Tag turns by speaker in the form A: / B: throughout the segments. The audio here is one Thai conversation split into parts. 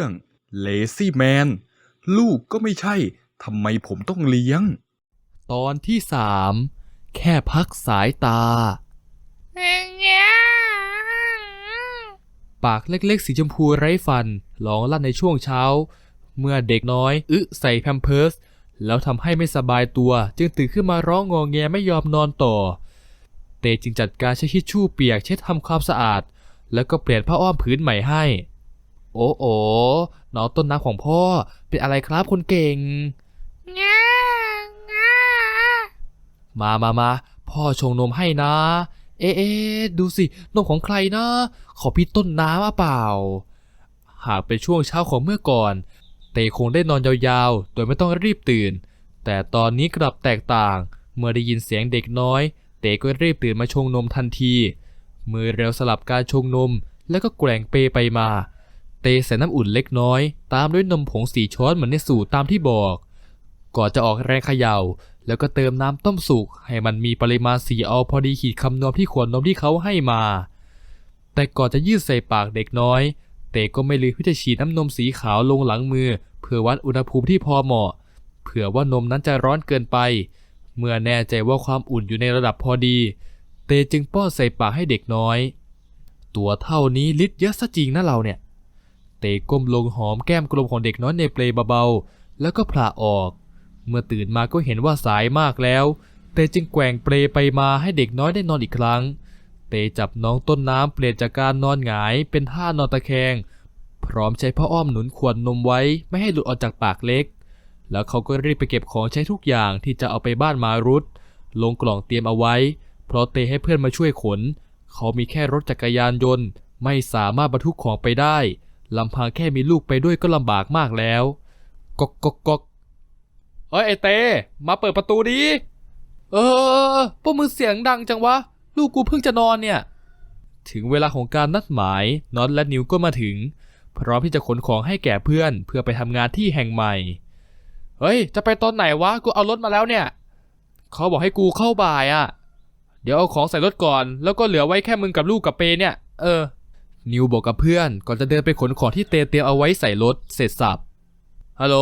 A: รื่อง Lazy Man ลูกก็ไม่ใช่ทำไมผมต้องเลี้ยง
B: ตอนที่สามแค่พักสายตา ปากเล็กๆ สีชมพูไร้ฟันร้องลั่นในช่วงเช้า เมื่อเด็กน้อยอึใส่แพมเพิร์ส แล้วทำให้ไม่สบายตัว จึงตื่นขึ้นมาร้องงอแงไม่ยอมนอนต่อ เตจึงจัดการใช้ทิชชู่เปียกเช็ดทำความสะอาด แล้วก็เปลี่ยนผ้าอ้อมผืนใหม่ให้ โอ้โอน้องต้นน้ำของพ่อเป็นอะไรครับคนเก่งมามามาพ่อชงนมให้นะเอ๊ะเอ๊ะดูสิ นมของใครนะ ขอพี่ต้นน้ำมาเปล่า หากเป็นช่วงเช้าของเมื่อก่อน เตคงได้นอนยาวๆ โดยไม่ต้องรีบตื่น แต่ตอนนี้กลับแตกต่าง เมื่อได้ยินเสียงเด็กน้อย เตก็รีบตื่นมาชงนมทันที มือเร็วสลับการชงนมแล้วก็แกว่งเปไปมา เตใส่น้ำอุ่นเล็กน้อย ตามด้วยนมผงสีช้อนเหมือนในสูตรตามที่บอก ก่อนจะออกแรงเขย่า แล้วก็เติมน้ำต้มสุกให้มันมีปริมาณสีเอาพอดีขีดคำนวณที่ขวดนมที่เขาให้มา แต่ก่อนจะยืดใส่ปากเด็กน้อย เตก็ไม่ลืมที่จะฉีดน้ำนมสีขาวลงหลังมือ เพื่อวัดอุณหภูมิที่พอเหมาะ เผื่อว่านมนั้นจะร้อนเกินไป เมื่อแน่ใจว่าความอุ่นอยู่ในระดับพอดี เตจึงป้อนใส่ปากให้เด็กน้อย ตัวเท่านี้ลิตรเยอะซะจริงนะเราเนี่ย เตก้มลงหอมแก้มกลมของเด็กน้อยในเปลเบาๆ แล้วก็ผละออก เมื่อตื่นมาก็เห็นว่าสายมากแล้ว เตจึงแกว่งเปลไปมาให้เด็กน้อยได้นอนอีกครั้ง เตจับน้องต้นน้ำเปลี่ยนจากการนอนหงายเป็นท่านอนตะแคง พร้อมใช้ผ้าอ้อมหนุนขวดนมไว้ไม่ให้หลุดออกจากปากเล็ก แล้วเขาก็รีบไปเก็บของใช้ทุกอย่างที่จะเอาไปบ้านมารุตลงกล่องเตรียมเอาไว้ เพราะเตให้เพื่อนมาช่วยขน เขามีแค่รถจักรยานยนต์ ไม่สามารถบรรทุกของไปได้ ลำพังแค่มีลูกไปด้วยก็ลำบากมากแล้วก๊อกก๊อกก๊อกเอ้ยไอเตมาเปิดประตูดีเออพวกมึงเสียงดังจังวะ ลูกกูเพิ่งจะนอนเนี่ย ถึงเวลาของการนัดหมายน็อตและนิวก็มาถึง พร้อมที่จะขนของให้แก่เพื่อนเพื่อไปทำงานที่แห่งใหม่ เฮ้ย จะไปตอนไหนวะ กูเอารถมาแล้วเนี่ย เขาบอกให้กูเข้าบ่ายอะ่ะ เดี๋ยวเอาของใส่รถก่อน แล้วก็เหลือไว้แค่มึงกับลูกกับเปเนี่ย เออ นิวบอกกับเพื่อน ก่อนจะเดินไปขนของที่เตเตรียมเอาไว้ใส่รถเสร็จสับฮัลโหล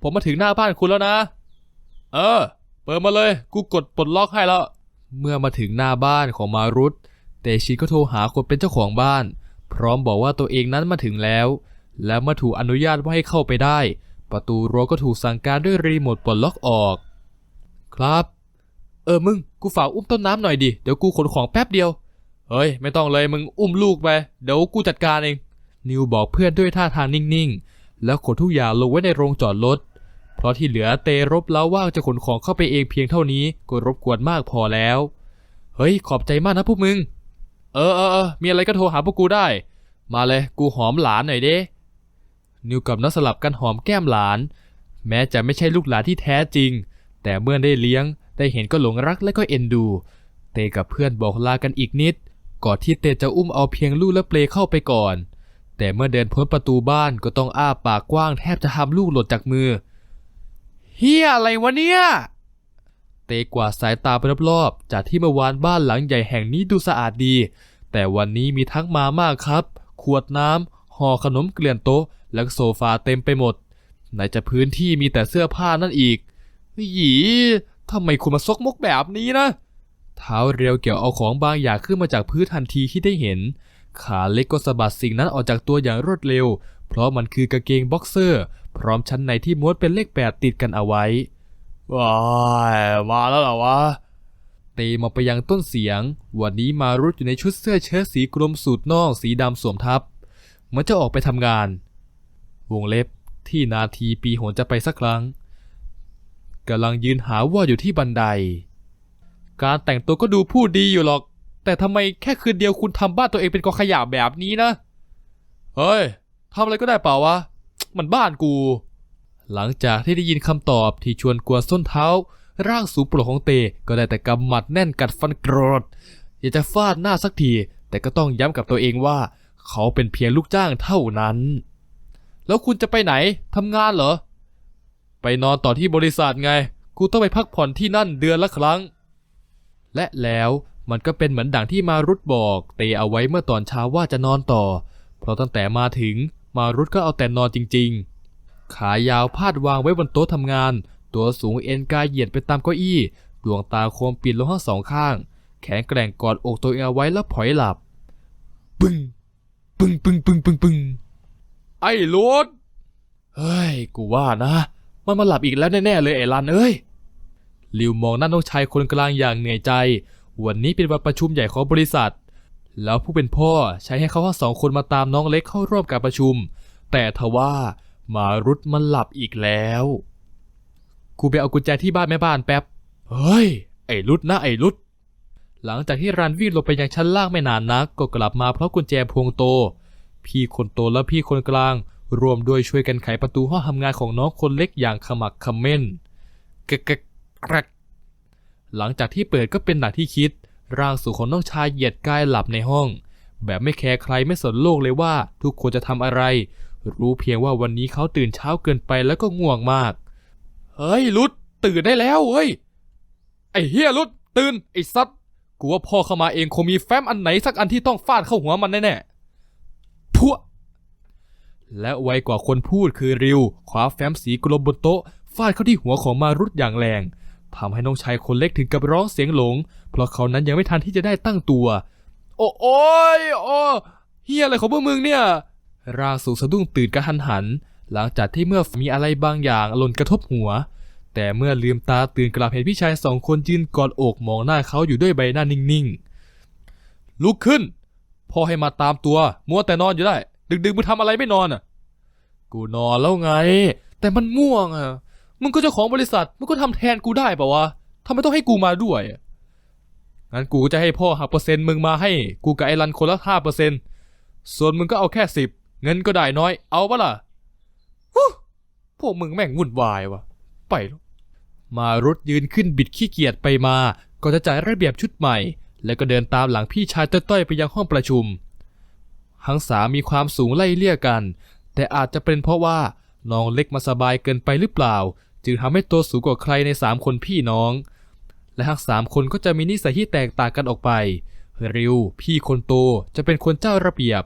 B: ผมมาถึงหน้าบ้านคุณแล้วนะ เออ เปิดมาเลย กูกดปลดล็อกให้แล้ว เมื่อมาถึงหน้าบ้านของมารุตเตชินก็โทรหาคนเป็นเจ้าของบ้าน พร้อมบอกว่าตัวเองนั้นมาถึงแล้ว และเมื่อถูกอนุญาตว่าให้เข้าไปได้ ประตูรั้วก็ถูกสั่งการด้วยรีโมทปลดล็อกออก ครับ เออมึง กูฝากอุ้มต้นน้ำหน่อยดิ เดี๋ยวกูขนของแป๊บเดียว เฮ้ย ไม่ต้องเลยมึงอุ้มลูกไป เดี๋ยวกูจัดการเอง นิวบอกเพื่อนด้วยท่าทางนิ่งๆ แล้วขนทุกอย่างลงไว้ในโรงจอดรถ เพราะที่เหลือเตรบแล้วว่างจะขนของเข้าไปเองเพียงเท่านี้ก็รบกวนมากพอแล้ว เฮ้ย ขอบใจมากนะพวกมึง เออเออเออมีอะไรก็โทรหาพวกกูได้ มาเลยกูหอมหลานหน่อยเด้นิวกับนัทสลับกันหอมแก้มหลาน แม้จะไม่ใช่ลูกหลานที่แท้จริง แต่เมื่อได้เลี้ยงได้เห็นก็หลงรักและก็เอ็นดู เตกับเพื่อนบอกลากันอีกนิด ก่อนที่เตจะอุ้มเอาเพียงลูกและเปลเข้าไปก่อน แต่เมื่อเดินพ้นประตูบ้านก็ต้องอ้าปากกว้างแทบจะทำลูกหล่นจากมือเฮียอะไรวะเนี่ย เตกวาดสายตาไปรอบๆ จากที่เมื่อวานบ้านหลังใหญ่แห่งนี้ดูสะอาดดี แต่วันนี้มีทั้งมามากครับ ขวดน้ำห่อขนมเกลื่อนโต๊ะ และโซฟาเต็มไปหมดไหนจะพื้นที่มีแต่เสื้อผ้านั่นอีกหยีทำไมคุณมาซกมกแบบนี้นะ เท้าเรียวเกี่ยวเอาของบางอย่างขึ้นมาจากพื้นทันทีที่ได้เห็น ขาเล็กก็สะบัดสิ่งนั้นออกจากตัวอย่างรวดเร็ว เพราะมันคือกางเกงบ็อกเซอร์ พร้อมชั้นในที่ม้วนเป็นเลขแปดติดกันเอาไว้ว้ายมาแล้วเหรอวะเตมองไปยังต้นเสียง วันนี้มารุดอยู่ในชุดเสื้อเชิ้ตสีกรมสูทนอกสีดำสวมทับเหมือนจะออกไปทำงาน วงเล็บที่นาทีปีโหนจะไปสักครั้งกำลังยืนหาว่าอยู่ที่บันได การแต่งตัวก็ดูพูดดีอยู่หรอก แต่ทำไมแค่คืนเดียวคุณทำบ้านตัวเองเป็นกองขยะแบบนี้นะ เฮ้ยทำอะไรก็ได้เปล่าวะ มันบ้านกู หลังจากที่ได้ยินคำตอบที่ชวนกลัวส้นเท้า ร่างสูงโปร่งของเตก็ได้แต่กำหมัดแน่นกัดฟันโกรธอยากจะฟาดหน้าสักที แต่ก็ต้องย้ำกับตัวเองว่า เขาเป็นเพียงลูกจ้างเท่านั้น แล้วคุณจะไปไหนทำงานเหรอ ไปนอนต่อที่บริษัทไง กูต้องไปพักผ่อนที่นั่นเดือนละครั้ง และแล้วมันก็เป็นเหมือนดังที่มารุตบอกเตเอาไว้เมื่อตอนเช้าว่าจะนอนต่อ เพราะตั้งแต่มาถึงมารุตก็เอาแต่นอนจริง ๆ ขายาวพาดวางไว้บนโต๊ะทำงาน ตัวสูงเอ็นกายเหยียดไปตามเก้าอี้ ดวงตาโคมปิดลงทั้งสองข้าง แขนแกร่งกอดอกตัวเองเอาไว้แล้วผลอยหลับ ปึ้งปึ้งปึ้งปึ้งปึ้งปึ้งไอ้โลดเฮ้ย กูว่านะ มันมาหลับอีกแล้วแน่ๆเลยไอ้ลันเอ้ย ลิวมองหน้าน้องชายคนกลางอย่างเหนื่อยใจ วันนี้เป็นวันประชุมใหญ่ของบริษัท แล้วผู้เป็นพ่อใช้ให้เขาทั้งสองคนมาตามน้องเล็กเข้าร่วมการประชุม แต่ทว่ามารุดมันหลับอีกแล้ว กูไปเอากุญแจที่บ้านแม่บ้านแป๊บ เฮ้ย ไอ้รุดนะไอ้รุด หลังจากที่รันวิ่งลงไปยังชั้นล่างไม่นานนัก ก็กลับมาเพราะกุญแจพวงโต พี่คนโตและพี่คนกลางรวมด้วยช่วยกันไขประตูห้องทำงานของน้องคนเล็กอย่างขมักขม้นกะกะกรกหลังจากที่เปิดก็เป็นหนักที่คิด ร่างสูงของน้องชายเหยียดกายหลับในห้อง แบบไม่แคร์ใครไม่สนโลกเลยว่าทุกคนจะทำอะไร รู้เพียงว่าวันนี้เขาตื่นเช้าเกินไปแล้วก็ง่วงมาก เฮ้ยลุดตื่นได้แล้วเฮ้ย ไอ้เฮียลุดตื่นไอ้ซัดกูว่าพ่อเข้ามาเองคงมีแฟ้มอันไหนสักอันที่ต้องฟาดเข้าหัวมันแน่ๆพัวและไวกว่าคนพูดคือริวคว้าแฟ้มสีกลมบนโต๊ะฟาดเข้าที่หัวของมารุดอย่างแรง ทำให้น้องชายคนเล็กถึงกับร้องเสียงหลง เพราะเขานั้นยังไม่ทันที่จะได้ตั้งตัว โอ้โอ้ยโอ้เฮียอะไรของพวกมึงเนี่ย ร่างสูงสะดุ้งตื่นกระหันหัน หลังจากที่เมื่อมีอะไรบางอย่างหล่นกระทบหัว แต่เมื่อลืมตาตื่นกลับเห็นพี่ชายสองคนยืนกอดอกมองหน้าเขาอยู่ด้วยใบหน้านิ่งๆ ลุกขึ้น พ่อให้มาตามตัว มัวแต่นอนอยู่ได้ ดึกๆมึงทำอะไรไม่นอนอะ กูนอนแล้วไง แต่มันง่วงอะ มึงก็เจ้าของบริษัทมึงก็ทำแทนกูได้ปะวะทำไมต้องให้กูมาด้วย งั้นกูจะให้พ่อหักเปอร์เซ็นต์มึงมาให้กูกับไอ้รันคนละห้าเปอร์เซ็นต์ส่วนมึงก็เอาแค่สิบเงินก็ได้น้อย เอาปะล่ะพวกมึงแม่งวุ่นวายวะไปลมารุดยืนขึ้นบิดขี้เกียจไปมาก็จะจ่ายระเบียบชุดใหม่ แล้วก็เดินตามหลังพี่ชายต้อยๆไปยังห้องประชุม ทั้งสามมีความสูงไล่เลี่ยกัน แต่อาจจะเป็นเพราะว่าน้องเล็กมาสบายเกินไปหรือเปล่า จึงทำให้ตัวสูงกว่าใครในสามคนพี่น้อง และทั้งสามคนก็จะมีนิสัยที่แตกต่างกันออกไป ริว พี่คนโตจะเป็นคนเจ้าระเบียบ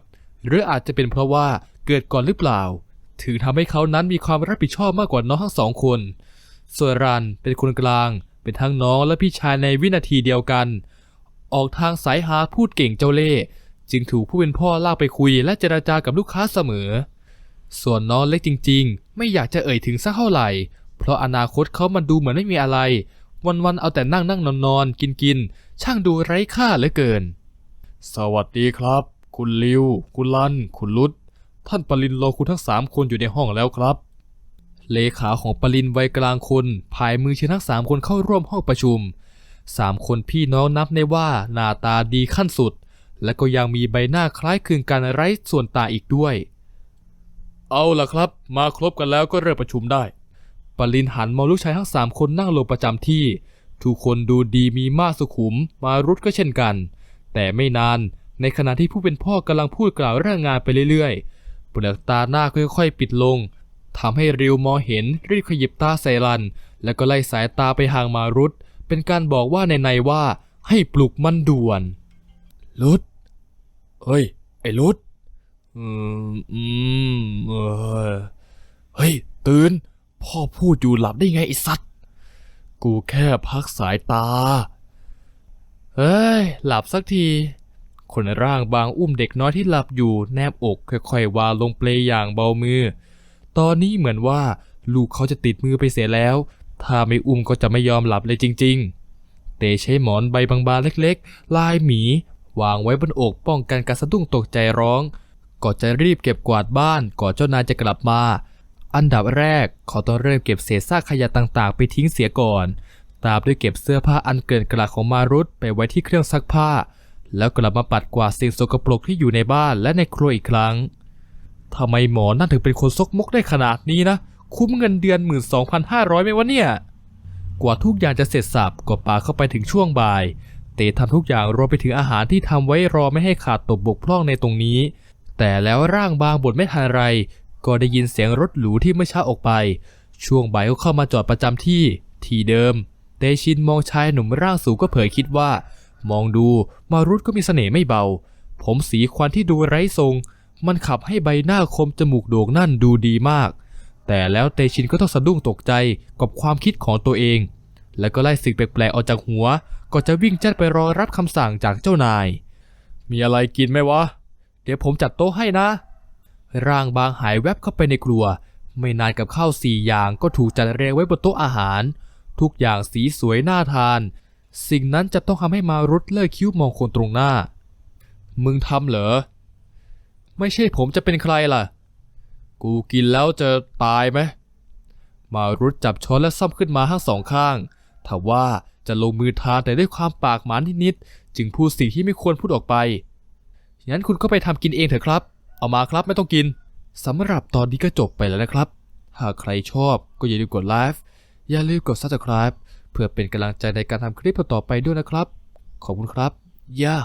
B: หรืออาจจะเป็นเพราะว่าเกิดก่อนหรือเปล่า ถึงทำให้เขานั้นมีความรับผิดชอบมากกว่าน้องทั้งสองคน ส่วนรันเป็นคนกลาง เป็นทั้งน้องและพี่ชายในวินาทีเดียวกัน ออกทางสายหาพูดเก่งเจ้าเล่ห์จึงถูกผู้เป็นพ่อลากไปคุยและเจราจากับลูกค้าเสมอ ส่วนน้องเล็กจริง ๆ ไม่อยากจะเอ่ยถึงสักเท่าไหร่ เพราะอนาคตเขามันดูเหมือนไม่มีอะไร วันๆเอาแต่นั่งนั่งนอนนอนกินกินช่างดูไร้ค่าเหลือเกิน สวัสดีครับ คุณลิว คุณลัน คุณลุด ท่านปรินรอคุณทั้งสามคนอยู่ในห้องแล้วครับ เลขาของปรินวัยกลางคนพายมือเชิญทั้งสามคนเข้าร่วมห้องประชุมสามคนพี่น้องนับได้ว่าหน้าตาดีขั้นสุด และก็ยังมีใบหน้าคล้ายคลึงกันไร้ส่วนตาอีกด้วย เอาล่ะครับ มาครบกันแล้วก็เริ่มประชุมได้ ปรินหันมองลูกชายทั้งสามคนนั่งลงประจำที่ ทุกคนดูดีมีมาสุขุม มารุดก็เช่นกัน แต่ไม่นานในขณะที่ผู้เป็นพ่อกำลังพูดกล่าวเรื่องงานไปเรื่อยๆ เปลือกตาหน้าค่อยๆ ปิดลงทำให้ริวมองเห็นรีบขยิบตาใส่รัน แล้วก็ไล่สายตาไปห่างมารุดเป็นการบอกว่าในในว่าให้ปลุกมันด่วนลุดเฮ้ย ไอ้ลุดอืมอืมเออเฮ้ย ตื่น พ่อพูดอยู่หลับได้ไงไอ้สัตว์ กูแค่พักสายตา เฮ้ย หลับสักที คนร่างบางอุ้มเด็กน้อยที่หลับอยู่แนบอกค่อยๆวาลงเปลอย่างเบามือ ตอนนี้เหมือนว่าลูกเขาจะติดมือไปเสียแล้ว ถ้าไม่อุ้มก็จะไม่ยอมหลับเลยจริง ๆ เตใช้หมอนใบบางๆเล็กๆ ลายหมี วางไว้บนอกป้องกันการสะดุ้งตกใจร้องก่อจะรีบเก็บกวาดบ้านก่อนเจ้านายจะกลับมา อันดับแรกขาต้องเริ่มเก็บเศษซากขยะต่างๆ ไปทิ้งเสียก่อน ตามด้วยเก็บเสื้อผ้าอันเกินกระของมารุตไปไว้ที่เครื่องซักผ้า แล้วกลับมาปัดกวาดสิ่งสกปรกที่อยู่ในบ้านและในครัวอีกครั้งทำไมหมอนั่นถึงเป็นคนซกมกได้ขนาดนี้นะ คุ้มเงินเดือน 12,500ไหมวะเนี่ย กว่าทุกอย่างจะเสร็จสับก็ปาเข้าไปถึงช่วงบ่าย เตทำทุกอย่างรวมไปถึงอาหารที่ทำไว้รอไม่ให้ขาดตกบกพร่องในตรงนี้ แต่แล้วร่างบางบทไม่ทันไร ก็ได้ยินเสียงรถหรูที่เมื่อเช้าออกไป ช่วงบ่ายก็เข้ามาจอดประจำที่ ที่เดิม เตชินมองชายหนุ่มร่างสูงก็เผยคิดว่า มองดูมารุตก็มีเสน่ห์ไม่เบา ผมสีควันที่ดูไร้ทรง มันขับให้ใบหน้าคมจมูกโด่งนั่นดูดีมาก แต่แล้วเตชินก็ต้องสะดุ้งตกใจกับความคิดของตัวเอง แล้วก็ไล่สิ่งแปลกๆออกจากหัวก็จะวิ่งจัดไปรอรับคำสั่งจากเจ้านาย มีอะไรกินไหมวะ เดี๋ยวผมจัดโต๊ะให้นะ ร่างบางหายแวบเข้าไปในครัว ไม่นานกับข้าวสี่อย่างก็ถูกจัดเรียงไว้บนโต๊ะอาหาร ทุกอย่างสีสวยน่าทาน สิ่งนั้นจะต้องทำให้มารุดเลิกคิ้วมองคนตรงหน้า มึงทำเหรอ ไม่ใช่ผมจะเป็นใครล่ะ กูกินแล้วจะตายไหมมารุดจับช้อนและซ่อมขึ้นมาทั้งสองข้างถาว่าจะลงมือทานแต่ด้วยความปากหมานิดๆจึงพูดสิ่งที่ไม่ควรพูดออกไป งั้นคุณก็ไปทำกินเองเถอะครับ เอามาครับไม่ต้องกินสำหรับตอนนี้ก็จบไปแล้วนะครับ หากใครชอบก็อย่าลืมกดไลค์อย่าลืมกด subscribe เพื่อเป็นกำลังใจในการทำคลิปต่อไปด้วยนะครับ ขอบคุณครับย่า